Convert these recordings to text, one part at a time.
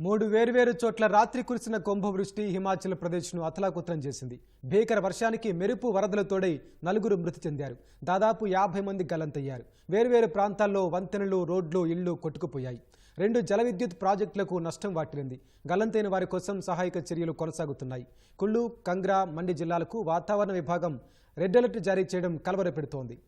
మూడు వేర్వేరు చోట్ల రాత్రి కురిసిన కుంభవృష్టి హిమాచల్ ప్రదేశ్ను అతలాకుతలం చేసింది. భీకర వర్షానికి మెరుపు వరదలు తోడై నలుగురు మృతి చెందారు. దాదాపు యాభై మంది గలంతయ్యారు. వేర్వేరు ప్రాంతాల్లో వంతెనలు రోడ్లు ఇళ్ళు కొట్టుకుపోయాయి. రెండు జల విద్యుత్ ప్రాజెక్టులకు నష్టం వాటిల్లింది. గలంతైన వారి కోసం సహాయక చర్యలు కొనసాగుతున్నాయి. కుళ్ళు కంగ్రా మండి జిల్లాలకు వాతావరణ విభాగం రెడ్ అలర్ట్ జారీ చేయడం కలవరపెడుతోంది.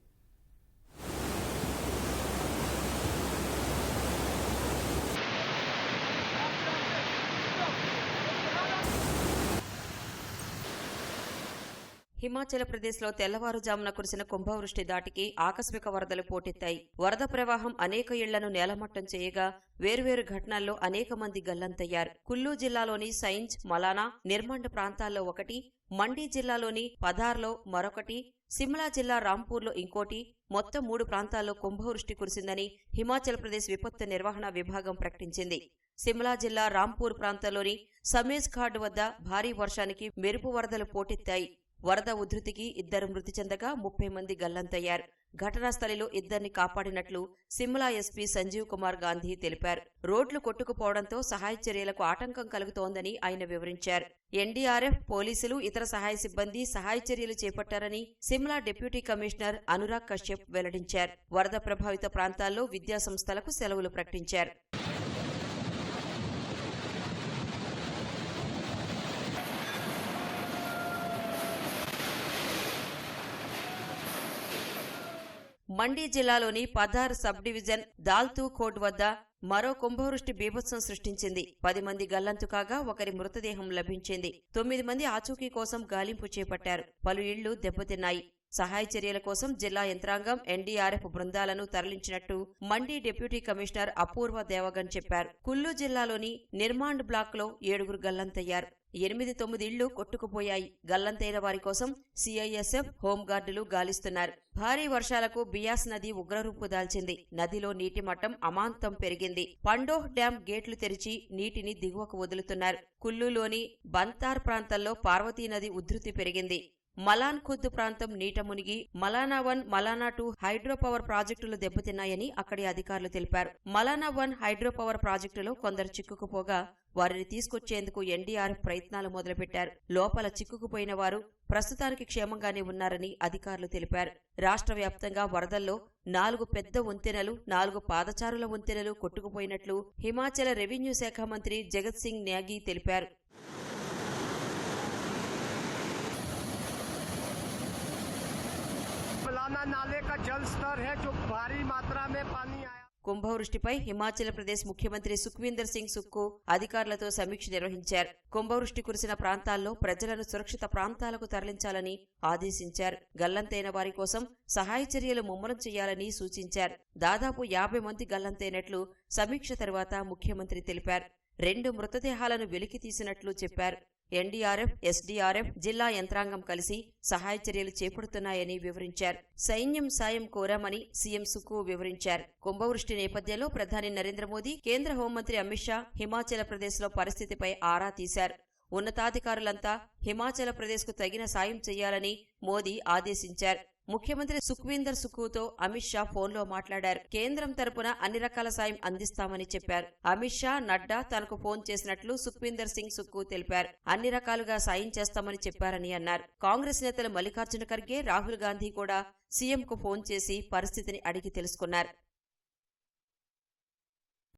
హిమాచల్ ప్రదేశ్లో తెల్లవారుజామున కురిసిన కుంభవృష్టి దాటికి ఆకస్మిక వరదలు పోటెత్తాయి. వరద ప్రవాహం అనేక ఇళ్ళను నేలమట్టం చేయగా వేర్వేరు ఘటనల్లో అనేక మంది గల్లంతయ్యారు. కుల్లు జిల్లాలోని సైంజ్ మలానా నిర్మండ్ ప్రాంతాల్లో ఒకటి మండీ జిల్లాలోని పధార్లో మరొకటి సిమ్లా జిల్లా రాంపూర్లో ఇంకోటి మొత్తం మూడు ప్రాంతాల్లో కుంభవృష్టి కురిసిందని హిమాచల్ ప్రదేశ్ విపత్తు నిర్వహణ విభాగం ప్రకటించింది. సిమ్లా జిల్లా రాంపూర్ ప్రాంతంలోని సమేజ్ ఘాట్ వద్ద భారీ వర్షానికి మెరుపు వరదలు పోటెత్తాయి. వరద ఉధృతికి ఇద్దరు మృతి చెందగా ముప్పై మంది గల్లంతయ్యారు. ఘటనా స్థలిలో ఇద్దరిని కాపాడినట్లు సిమ్లా ఎస్పీ సంజీవ్ కుమార్ గాంధీ తెలిపారు. రోడ్లు కొట్టుకుపోవడంతో సహాయ చర్యలకు ఆటంకం కలుగుతోందని ఆయన వివరించారు. ఎన్డీఆర్ఎఫ్ పోలీసులు ఇతర సహాయ సిబ్బంది సహాయ చర్యలు చేపట్టారని సిమ్లా డిప్యూటీ కమిషనర్ అనురాగ్ కశ్యప్ వెల్లడించారు. వరద ప్రభావిత ప్రాంతాల్లో విద్యా సంస్థలకు సెలవులు ప్రకటించారు. మండీ జిల్లాలోని పదార్ సబ్ డివిజన్ దాల్తూ కోట్ వద్ద మరో కుంభవృష్టి బీభత్సం సృష్టించింది. పది మంది గల్లంతు కాగా ఒకరి మృతదేహం లభించింది. తొమ్మిది మంది ఆచూకీ కోసం గాలింపు చేపట్టారు. పలు ఇళ్ళు దెబ్బతిన్నాయి. సహాయ చర్యల కోసం జిల్లా యంత్రాంగం ఎన్డీఆర్ఎఫ్ బృందాలను తరలించినట్టు మండి డిప్యూటీ కమిషనర్ అపూర్వ దేవగన్ చెప్పారు. కుల్లు జిల్లాలోని నిర్మాండ్ బ్లాక్లో ఏడుగురు గల్లంతయ్యారు. ఎనిమిది తొమ్మిది ఇళ్ళు కొట్టుకుపోయాయి. గల్లంతైన వారి కోసం సిఐఎస్ఎఫ్ హోంగార్డులు గాలిస్తున్నారు. భారీ వర్షాలకు బియాస్ నది ఉగ్రరూపు దాల్చింది. నదిలో నీటి మట్టం అమాంతం పెరిగింది. పండోహ్ డ్యాం గేట్లు తెరిచి నీటిని దిగువకు వదులుతున్నారు. కుల్లులోని బంతార్ ప్రాంతంలో పార్వతీ నది ఉధృతి పెరిగింది. మలాన్ ఖుద్ ప్రాంతం నీట మునిగి Malana one Malana two hydro power ప్రాజెక్టులు దెబ్బతిన్నాయని అక్కడి అధికారులు తెలిపారు. మలానా వన్ హైడ్రో పవర్ ప్రాజెక్టులో కొందరు చిక్కుకుపోగా వారిని తీసుకొచ్చేందుకు ఎన్డీఆర్ఎఫ్ ప్రయత్నాలు మొదలుపెట్టారు. లోపల చిక్కుకుపోయిన వారు ప్రస్తుతానికి క్షేమంగానే ఉన్నారని అధికారులు తెలిపారు. రాష్ట్ర వ్యాప్తంగా వరదల్లో నాలుగు పెద్ద వంతెనలు నాలుగు పాదచారుల వంతెనలు కొట్టుకుపోయినట్లు హిమాచల రెవెన్యూ శాఖ మంత్రి జగత్ సింగ్ న్యాగి తెలిపారు. फलाना नाले का जल स्तर है जो भारी मात्रा में पानी आया కుంభవృష్టిపై హిమాచల్ ప్రదేశ్ ముఖ్యమంత్రి సుఖ్వీందర్ సింగ్ సుక్కు అధికారులతో సమీక్ష నిర్వహించారు కుంభవృష్టి కురిసిన ప్రాంతాల్లో ప్రజలను సురక్షిత ప్రాంతాలకు తరలించాలని ఆదేశించారు గల్లంతైన వారి కోసం సహాయ చర్యలు ముమ్మరం చేయాలని సూచించారు దాదాపు యాభై మంది గల్లంతైనట్లు సమీక్ష తర్వాత ముఖ్యమంత్రి తెలిపారు రెండు మృతదేహాలను వెలికి తీసినట్లు చెప్పారు ఎన్డీఆర్ఎఫ్ ఎస్డీఆర్ఎఫ్ జిల్లా యంత్రాంగం కలిసి సహాయ చర్యలు చేపడుతున్నాయని వివరించారు. సైన్యం సాయం కోరామని సీఎం సుకు వివరించారు. కుంభవృష్టి నేపథ్యంలో ప్రధాని నరేంద్ర మోదీ కేంద్ర హోంమంత్రి అమిత్ షా హిమాచల్ ప్రదేశ్లో పరిస్థితిపై ఆరా తీశారు. ఉన్నతాధికారులంతా హిమాచల ప్రదేశ్కు తగిన సాయం చేయాలని మోదీ ఆదేశించారు. ముఖ్యమంత్రి సుఖ్వీందర్ సుఖుతో అమిత్ షా ఫోన్లో మాట్లాడారు. కేంద్రం తరపున అన్ని రకాల సాయం అందిస్తామని చెప్పారు. అమిత్ షా నడ్డా తనకు ఫోన్ చేసినట్లు సుఖ్వీందర్ సింగ్ సుక్కు తెలిపారు. అన్ని రకాలుగా సాయం చేస్తామని చెప్పారని అన్నారు. కాంగ్రెస్ నేతలు మల్లికార్జున ఖర్గే రాహుల్ గాంధీ కూడా సీఎంకు ఫోన్ చేసి పరిస్థితిని అడిగి తెలుసుకున్నారు.